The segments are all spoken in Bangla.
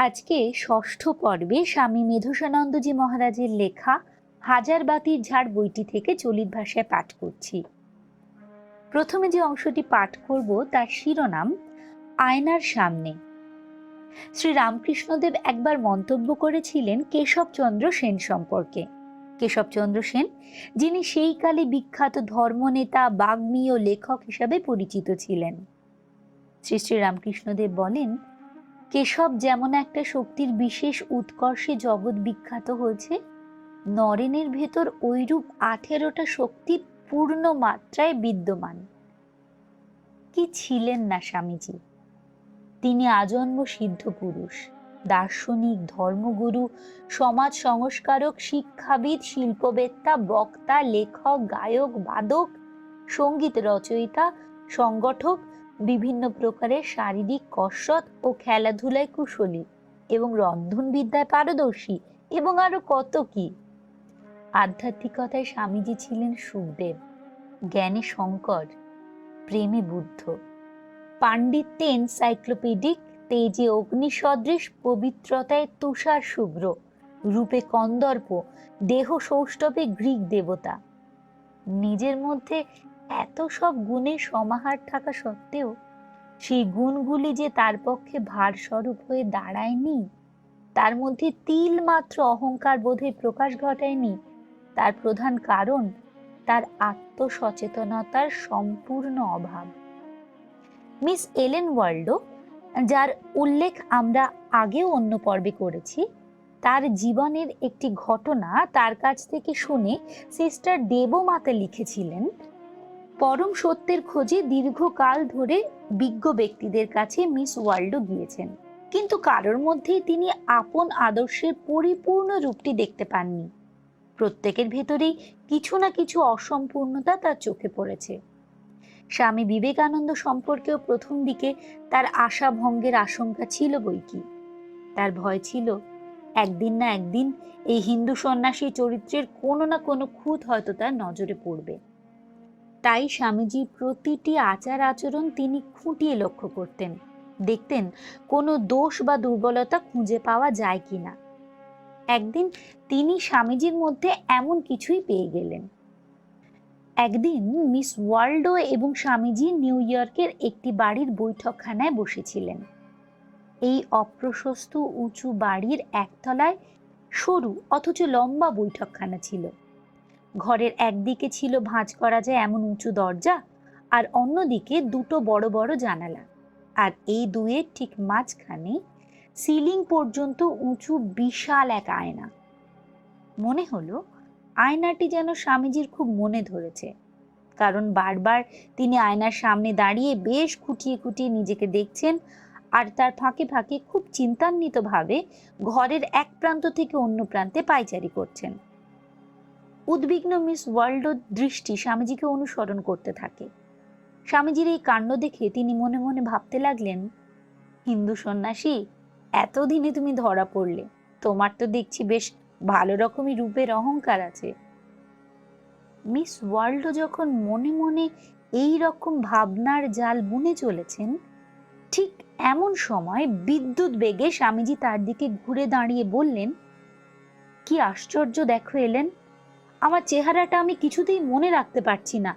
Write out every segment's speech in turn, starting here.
আজকে ষষ্ঠ পর্বে স্বামী মেধুসানন্দজি মহারাজের লেখা হাজার বাতির ঝাড় বইটি থেকে চলিত ভাষায় পাঠ করছি। প্রথমে যে অংশটি পাঠ করব, তার শিরোনাম, আয়নার সামনে। শ্রী রামকৃষ্ণদেব একবার মন্তব্য করেছিলেন কেশবচন্দ্র সেন সম্পর্কে। কেশবচন্দ্র সেন, যিনি সেই কালে বিখ্যাত ধর্মনেতা বাগ্মী ও লেখক হিসাবে পরিচিত ছিলেন। শ্রী শ্রী রামকৃষ্ণদেব বলেন কেশব যেমন একটা শক্তির বিশেষ উৎকর্ষে জগৎ বিখ্যাত হয়েছে, নরেনের ভেতর ঐরূপ আঠেরোটা শক্তি পূর্ণ মাত্রায় বিদ্যমান। কি ছিলেন না স্বামীজি? তিনি আজন্ম সিদ্ধ পুরুষ, দার্শনিক, ধর্মগুরু, সমাজ সংস্কারক, শিক্ষাবিদ, শিল্পবেত্তা, বক্তা, লেখক, গায়ক, বাদক, সংগীত রচয়িতা, সংগঠক বিভিন্ন প্রকারের শারীরিক কসরত ও খেলাধুলায় কুশলী এবং রন্ধনবিদ্যায় পারদর্শী এবং আরও কত কি। আধ্যাত্মিকতায় স্বামীজি ছিলেন সুখদেব, জ্ঞানে শঙ্কর, প্রেমে বুদ্ধ। পাণ্ডিত্যে এনসাইক্লোপিডিক, তেজে অগ্নিসদৃশ, পবিত্রতায় তুষার শুভ্র, রূপে কন্দর্প, দেহ সৌষ্ঠবে গ্রিক দেবতা। নিজের মধ্যে এত সব গুণের সমাহার থাকা সত্ত্বেও সেই গুণগুলি যে তার পক্ষে ভারস্বরূপ হয়ে দাঁড়ায়নি, তার মধ্যে তিল মাত্র অহংকার বোধের প্রকাশ ঘটায়নি, তার প্রধান কারণ তার আত্মসচেতনতার সম্পূর্ণ অভাব। মিস এলেন ওয়ার্ল্ডো, যার উল্লেখ আমরা আগেও অন্য পর্বে করেছি, তার জীবনের একটি ঘটনা তার কাছ থেকে শুনে সিস্টার দেবমাতা লিখেছিলেন পরম সত্যের খোঁজে দীর্ঘকাল ধরে বিজ্ঞ ব্যক্তিদের কাছে মিস ওয়ার্ল্ডও গিয়েছেন। কিন্তু কারোর মধ্যেই তিনি আপন আদর্শের পরিপূর্ণ রূপটি দেখতে পাননি। প্রত্যেকের ভেতরেই কিছু না কিছু অসম্পূর্ণতা তার চোখে পড়েছে। স্বামী বিবেকানন্দ সম্পর্কেও প্রথম দিকে তার আশা ভঙ্গের আশঙ্কা ছিল বই কি। তার ভয় ছিল, একদিন না একদিন এই হিন্দু সন্ন্যাসী চরিত্রের কোনো না কোনো খুঁত হয়তো তার নজরে পড়বে। তাই স্বামীজির প্রতিটি আচার আচরণ তিনি খুঁটিয়ে লক্ষ্য করতেন। দেখতেন কোনো দোষ বা দুর্বলতা খুঁজে পাওয়া যায় কিনা। একদিন তিনি স্বামীজির মধ্যে এমন কিছুই পেয়ে গেলেন। একদিন মিস ওয়ার্ল্ডো এবং স্বামীজি নিউ ইয়র্কের একটি বাড়ির বৈঠকখানায় বসেছিলেন। এই অপ্রশস্ত উঁচু বাড়ির একতলায় সরু অথচ লম্বা বৈঠকখানা ছিল। ঘরের একদিকে ছিল ভাঁজ করা যায় এমন উঁচু দরজা, আর অন্যদিকে দুটো বড় বড় জানালা। আর এই দুয়ের ঠিক মাঝখানে সিলিং পর্যন্ত উঁচু বিশাল এক আয়না। মনে হলো আয়নাটি যেন স্বামীজির খুব মনে ধরেছে, কারণ বারবার তিনি আয়নার সামনে দাঁড়িয়ে বেশ খুঁটিয়ে খুঁটিয়ে নিজেকে দেখছেন, আর তার ফাঁকে ফাঁকে খুব চিন্তান্বিতভাবে ঘরের এক প্রান্ত থেকে অন্য প্রান্তে পাইচারি করছেন। উদ্বিগ্ন মিস ওয়ার্ল্ডোর দৃষ্টি স্বামীজিকে অনুসরণ করতে থাকে। স্বামীজির এই কাণ্ড দেখে তিনি মনে মনে ভাবতে লাগলেন, হিন্দু সন্ন্যাসী, এতদিনে তুমি ধরা পড়লে। তোমার তো দেখছি বেশ ভালো রকমই রূপের অহংকার আছে। মিস ওয়ার্ল্ড যখন মনে মনে এই রকম ভাবনার জাল বুনে চলেছেন, ঠিক এমন সময় বিদ্যুৎ বেগে স্বামীজি তার দিকে ঘুরে দাঁড়িয়ে বললেন, কি আশ্চর্য দেখো এলেন আমার চেহারাটা আমি কিছুতেই মনে রাখতে পারছি না।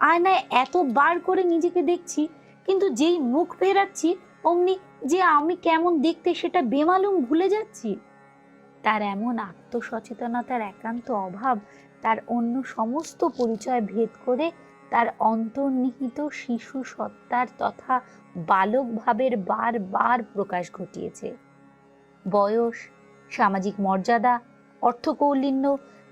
আয়নায় এত বার করে নিজেকে দেখছি, কিন্তু যেই মুখ ফেরাচ্ছি, অমনি যে আমি কেমন দেখতে সেটা বেমালুম ভুলে যাচ্ছি। তার এমন আত্মসচেতনতার একান্ত অভাব, তার অন্য সমস্ত পরিচয় ভেদ করে তার অন্তর্নিহিত শিশু সত্তার তথা বালক ভাবের বারবার প্রকাশ ঘটিয়েছে। বয়স, সামাজিক মর্যাদা, অর্থকৌলিন্য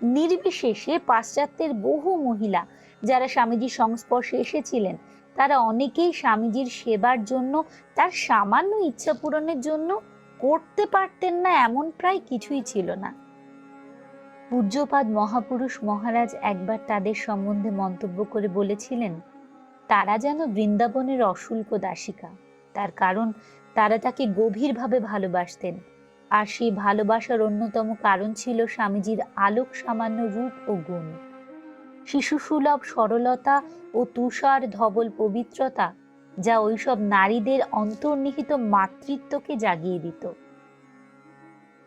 নির্বিশেষে পাশ্চাত্যের বহু মহিলা যারা স্বামীজির সংস্পর্শে এসেছিলেন, তারা অনেকেই স্বামীজির সেবার জন্য, তার সামান্য ইচ্ছা পূরণের জন্য করতে পারতেন না এমন প্রায় কিছুই ছিল না। পূজ্যপাদ মহাপুরুষ মহারাজ একবার তাদের সম্বন্ধে মন্তব্য করে বলেছিলেন, তারা যেন বৃন্দাবনের অশুল্ক দাসিকা, তার কারণ তারা তাকে গভীরভাবে ভালোবাসতেন। আর সেই ভালোবাসার অন্যতম কারণ ছিল স্বামীজির আলোক সামান্য রূপ ও গুণ। শিশুসুলভ সরলতা ও তুষার ধবল পবিত্রতা যা ওইসব নারীদের অন্তর্নিহিত মাতৃত্বকে জাগিয়ে দিত।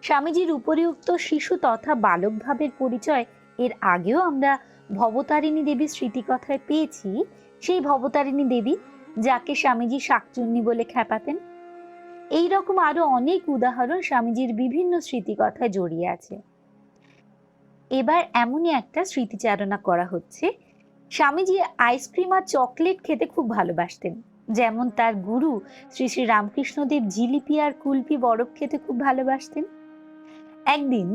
স্বামীজির উপরিউক্ত শিশু তথা বালক ভাবের পরিচয় এর আগেও আমরা ভবতারিণী দেবীর স্মৃতিকথায় পেয়েছি। সেই ভবতারিণী দেবী যাকে স্বামীজি শাকচুন্নি বলে খ্যাপাতেন এই রকম আরও অনেক উদাহরণ স্বামীজির বিভিন্ন স্মৃতিকথায় জড়িয়ে আছে। এবার এমনই একটা স্মৃতিচারণা করা হচ্ছে। স্বামীজি আইসক্রিম আর চকলেট খেতে খুব ভালোবাসতেন। যেমন তার গুরু শ্রী শ্রী রামকৃষ্ণদেব জিলিপি আর কুলপি বরফ খেতে খুব ভালোবাসতেন। একদিন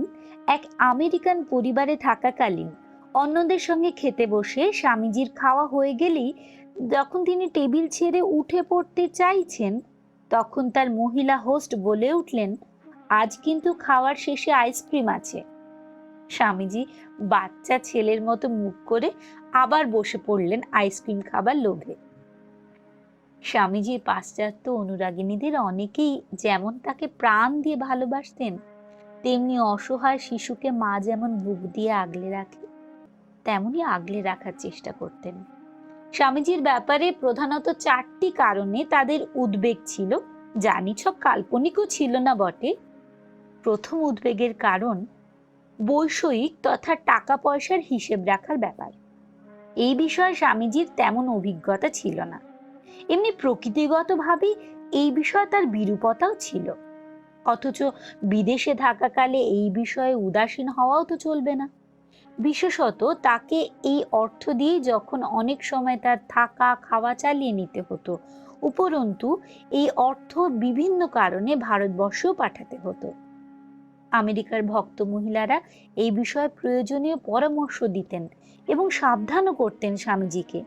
এক আমেরিকান পরিবারে থাকাকালীন অন্যদের সঙ্গে খেতে বসে স্বামীজির খাওয়া হয়ে গেলেই যখন তিনি টেবিল ছেড়ে উঠে পড়তে চাইছেন তখন তার মহিলা হোস্ট বলে উঠলেন, আজ কিন্তু খাওয়ার শেষে আইসক্রিম আছে। স্বামীজি বাচ্চা ছেলের মতো মুখ করে আবার বসে পড়লেন আইসক্রিম খাবার লোভে। স্বামীজির পাশ্চাত্য অনুরাগিনীদের অনেকেই যেমন তাকে প্রাণ দিয়ে ভালোবাসতেন, তেমনি অসহায় শিশুকে মা যেমন বুক দিয়ে আগলে রাখে, তেমনি আগলে রাখার চেষ্টা করতেন। স্বামীজির ব্যাপারে প্রধানত চারটি কারণে তাদের উদ্বেগ ছিল, যা নিছক কাল্পনিকও ছিল না বটে। প্রথম উদ্বেগের কারণ, বৈষয়িক তথা টাকা পয়সার হিসেব রাখার ব্যাপার। এই বিষয়ে স্বামীজির তেমন অভিজ্ঞতা ছিল না। এমনি প্রকৃতিগতভাবেই এই বিষয়ে তার বিরূপতাও ছিল। অথচ বিদেশে থাকাকালে এই বিষয়ে উদাসীন হওয়াও তো চলবে না। বিশেষত তাকে এই অর্থ দিয়ে যখন অনেক সময় তার থাকা, খাওয়া চালিয়ে নিতে হতো। উপরন্তু, এই অর্থ বিভিন্ন কারণে ভারতবর্ষেও পাঠাতে হতো। আমেরিকার ভক্ত মহিলারা এই বিষয়ে প্রয়োজনীয় পরামর্শ দিতেন এবং সাবধানও করতেন স্বামীজিকে।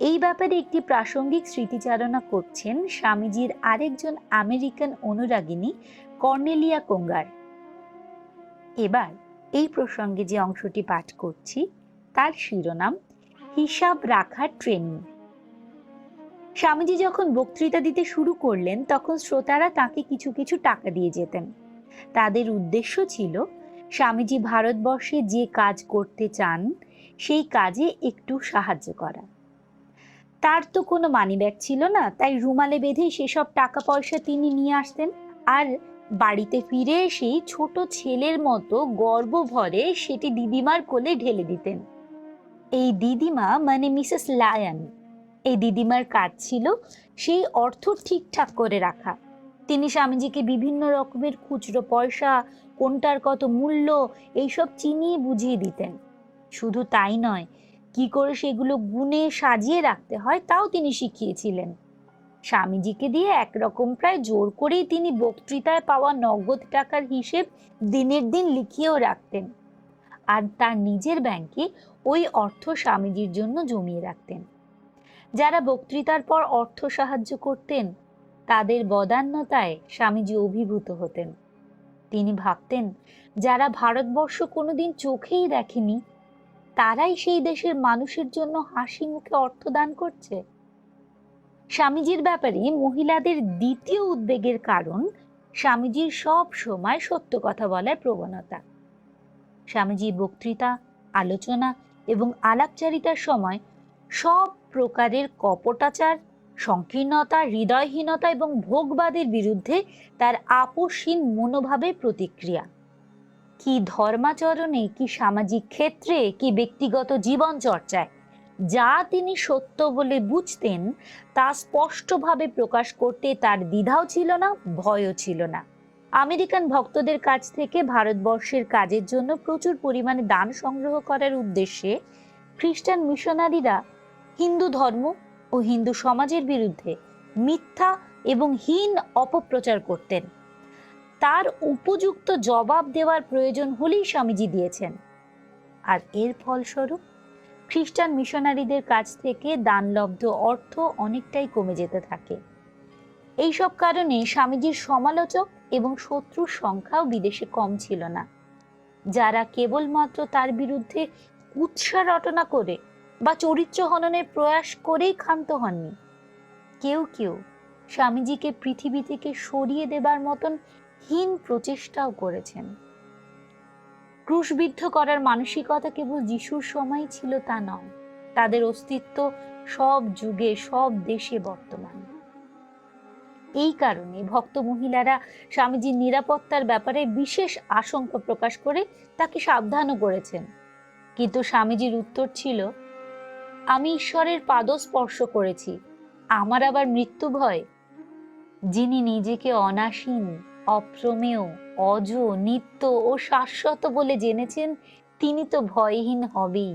এই ব্যাপারে একটি প্রাসঙ্গিক স্মৃতিচারণা করছেন স্বামীজির আরেকজন আমেরিকান অনুরাগিনী কর্নেলিয়া কোঙ্গার। এবার এই প্রসঙ্গে যে অংশটি পাঠ করছি, তার শিরোনাম, হিসাব রাখার ট্রেনিং স্বামীজি যখন বক্তৃতা দিতে শুরু করলেন, তখন শ্রোতারা তাকে কিছু কিছু টাকা দিয়ে যেতেন। তাদের উদ্দেশ্য ছিল, স্বামীজি ভারতবর্ষে যে কাজ করতে চান, সেই কাজে একটু সাহায্য করা। তার তো কোনো মানিব্যাগ ছিল না, তাই রুমালে বেঁধে সেসব টাকা পয়সা তিনি নিয়ে আসতেন। আর বাড়িতে ফিরে এসেই ছোট ছেলের মতো গর্ব ভরে সেটি দিদিমার কোলে ঢেলে দিতেন। এই দিদিমা মানে মিসেস লায়ন। এই দিদিমার কাজ ছিল সেই অর্থ ঠিকঠাক করে রাখা। তিনি স্বামীজিকে বিভিন্ন রকমের খুচরো পয়সা, কোনটার কত মূল্য, এইসব চিনিয়ে বুঝিয়ে দিতেন। শুধু তাই নয়, কি করে সেগুলো গুনে সাজিয়ে রাখতে হয় তাও তিনি শিখিয়েছিলেন। স্বামীজিকে দিয়ে একরকম প্রায় জোর করেই তিনি বক্তৃতায় পাওয়া নগদ টাকার হিসেব দিনের দিন লিখিয়েও রাখতেন। আর তার নিজের ব্যাংকে ওই অর্থ স্বামীজির জন্য জমিয়ে রাখতেন। যারা বক্তৃতার পর অর্থ সাহায্য করতেন, তাদের বদান্যতায় স্বামীজি অভিভূত হতেন। তিনি ভাবতেন, যারা ভারতবর্ষ কোনোদিন চোখেই দেখেনি, তারাই সেই দেশের মানুষের জন্য হাসি মুখে অর্থ দান করছে। স্বামীজির ব্যাপারে মহিলাদের দ্বিতীয় উদ্বেগের কারণ স্বামীজির সব সময় সত্য কথা বলার প্রবণতা। স্বামীজির বক্তৃতা, আলোচনা এবং আলাপচারিতার সময় সব প্রকারের কপটাচার, সংকীর্ণতা, হৃদয়হীনতা এবং ভোগবাদের বিরুদ্ধে তার আপোষহীন মনোভাবের প্রতিক্রিয়া। কি ধর্মাচরণে, কি সামাজিক ক্ষেত্রে, কি ব্যক্তিগত জীবন চর্চায় যা তিনি সত্য বলে বুঝতেন, তা স্পষ্টভাবে প্রকাশ করতে তার দ্বিধাও ছিল না, ভয়ও ছিল না। আমেরিকান ভক্তদের কাছ থেকে ভারতবর্ষের কাজের জন্য প্রচুর পরিমাণে দান সংগ্রহ করার উদ্দেশ্যে খ্রিস্টান মিশনারিরা হিন্দু ধর্ম ও হিন্দু সমাজের বিরুদ্ধে মিথ্যা এবং হীন অপপ্রচার করতেন। তার উপযুক্ত জবাব দেওয়ার প্রয়োজন হলেই স্বামীজি দিয়েছেন। আর এর ফলস্বরূপ খ্রিস্টান মিশনারিদের কাছ থেকে দানলব্ধ অর্থ অনেকটাই কমে যেতে থাকে। এইসব কারণে স্বামীজির সমালোচক এবং শত্রুর সংখ্যাও বিদেশে কম ছিল না। যারা কেবলমাত্র তার বিরুদ্ধে উৎসাহ রটনা করে বা চরিত্র হননের প্রয়াস করেই ক্ষান্ত হননি। কেউ কেউ স্বামীজিকে পৃথিবী থেকে সরিয়ে দেবার মতন হীন প্রচেষ্টাও করেছেন। ক্রুশবিদ্ধ করার মানসিকতা কেবল যিশুর সময় ছিল তা নয়, তাদের অস্তিত্ব সব যুগে, সব দেশে বর্তমান। এই কারণে ভক্ত মহিলারা স্বামীজির নিরাপত্তার ব্যাপারে বিশেষ আশঙ্কা প্রকাশ করে তাকে সাবধানও করেছেন। কিন্তু স্বামীজির উত্তর ছিল, আমি ঈশ্বরের পাদ স্পর্শ করেছি, আমার আবার মৃত্যু ভয়। যিনি নিজেকে অনাসীন অপ্রমেয় অজ নিত্য ও শাশ্বত বলে জেনেছেন তিনি তো ভয়হীন হবেই।